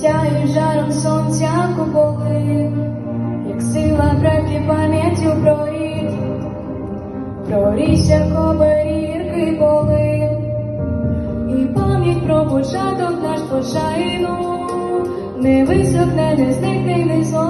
промінь сонця куполи, як сила браки пам'яттю про рід, про ріся кобарірки і пам'ять про початок наш пошайну, не висохне, не зникне, не згорить,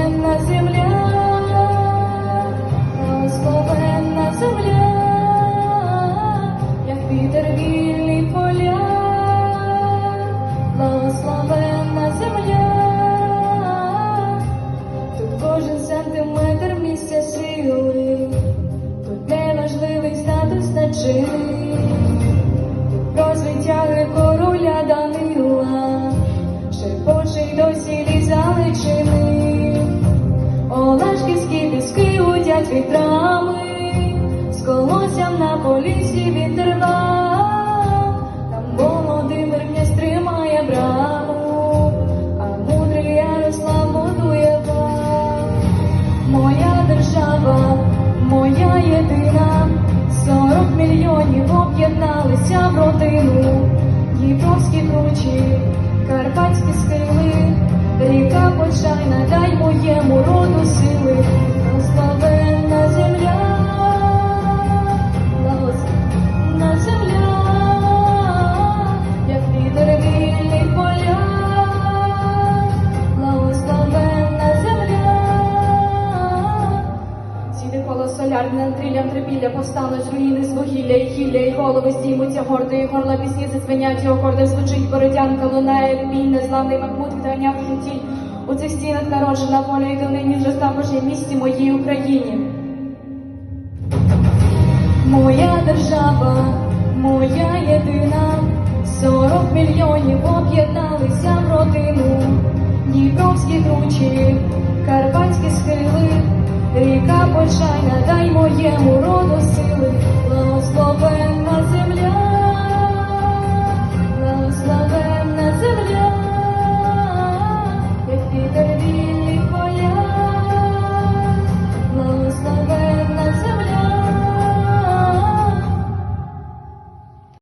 про звитяги короля Данила, шепочий досі лізали чини, Олешківські піски удять вітрами, з колоссям на полісі відривав, моєму сили, благословенна земля, благословенна земля, як вітер вільний поля, благословенна земля. Сіде коло солярне над тріллям трипілля повстануть руїни з і хілля, і голови здіймуться гордо, горла пісні зазвенять, і окорди звучить бородянка, лунає любінь, незламний Махмуд відганяв хутіль. У цих стінах народжена воля, і донині зростав Божій місті моїй Україні. Моя держава, моя єдина, сорок мільйонів об'єдналися в родину, Дніпровські кручі, карпатські схили, ріка почайна, дай моєму роду